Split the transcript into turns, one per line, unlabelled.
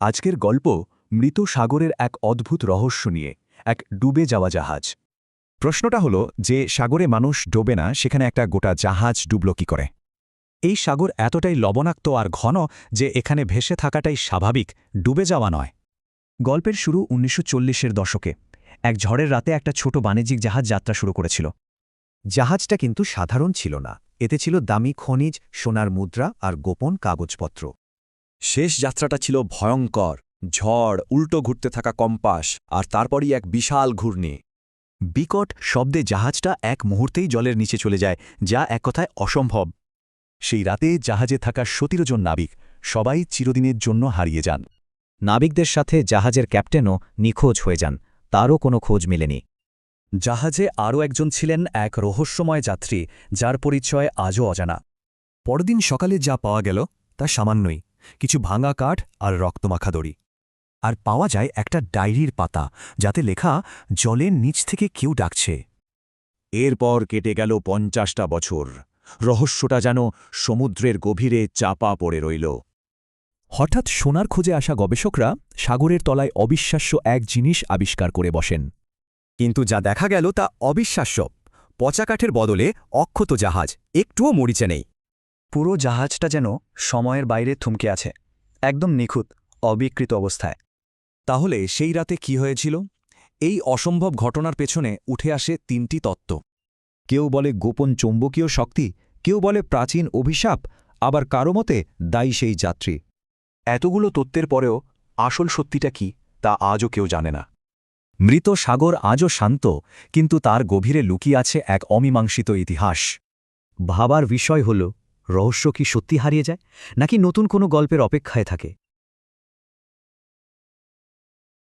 আজকের গল্প মৃত সাগরের এক অদ্ভুত রহস্য নিয়ে, এক ডুবে যাওয়া জাহাজ।
প্রশ্নটা হলো যে সাগরে মানুষ ডোবে না, সেখানে একটা গোটা জাহাজ ডুবল কি করে?
এই সাগর এতটাই লবণাক্ত আর ঘন যে এখানে ভেসে থাকাটাই স্বাভাবিক, ডুবে যাওয়া নয়।
গল্পের শুরু উনিশশো চল্লিশের দশকে। এক ঝড়ের রাতে একটা ছোট বাণিজ্যিক জাহাজ যাত্রা শুরু করেছিল।
জাহাজটা কিন্তু সাধারণ ছিল না। এতে ছিল দামি খনিজ, সোনার মুদ্রা আর গোপন কাগজপত্র।
শেষ যাত্রাটা ছিল ভয়ঙ্কর, ঝড়, উল্টো ঘুরতে থাকা কম্পাস, আর তারপরই এক বিশাল ঘূর্ণি।
বিকট শব্দে জাহাজটা এক মুহূর্তেই জলের নিচে চলে যায়, যা এক কথায় অসম্ভব। সেই রাতে জাহাজে থাকা সতেরো জন নাবিক সবাই চিরদিনের জন্য হারিয়ে যান।
নাবিকদের সাথে জাহাজের ক্যাপ্টেনও নিখোঁজ হয়ে যান, তারও কোনো খোঁজ মেলেনি।
জাহাজে আরও একজন ছিলেন এক রহস্যময় যাত্রী, যার পরিচয় আজও অজানা।
পরদিন সকালে যা পাওয়া গেল, তা সামান্যই। কিছু ভাঙা কাঠ আর রক্তমাখা দড়ি। আর পাওয়া যায় একটা ডায়েরির পাতা যাতে লেখা জলের নিচ থেকে কেউ ডাকছে।
এরপর কেটে গেল পঞ্চাশটা বছর। রহস্যটা যেন সমুদ্রের গভীরে চাপা পড়ে রইল।
হঠাৎ সোনার খোঁজে আসা গবেষকরা সাগরের তলায় অবিশ্বাস্য এক জিনিস আবিষ্কার করে বসেন।
কিন্তু যা দেখা গেল তা অবিশ্বাস্য। পচা কাঠের বদলে অক্ষত জাহাজ একটুও মরিচে নেই।
পুরো জাহাজটা যেন সময়ের বাইরে থমকে আছে, একদম নিখুঁত, অবিকৃত অবস্থায়।
তাহলে সেই রাতে কি হয়েছিল? এই অসম্ভব ঘটনার পেছনে উঠে আসে তিনটি তত্ত্ব।
কেউ বলে গোপন চৌম্বকীয় শক্তি, কেউ বলে প্রাচীন অভিশাপ, আবার কারও মতে দায়ী সেই যাত্রী।
এতগুলো তত্ত্বের পরেও আসল সত্যিটা কি, তা আজও কেউ জানে না।
মৃত সাগর আজও শান্ত, কিন্তু তার গভীরে লুকিয়ে আছে এক অমীমাংসিত ইতিহাস। ভাবার বিষয় হল রহস্য কি সত্যি হারিয়ে যায়? নাকি নতুন কোনো গল্পের অপেক্ষায় থাকে?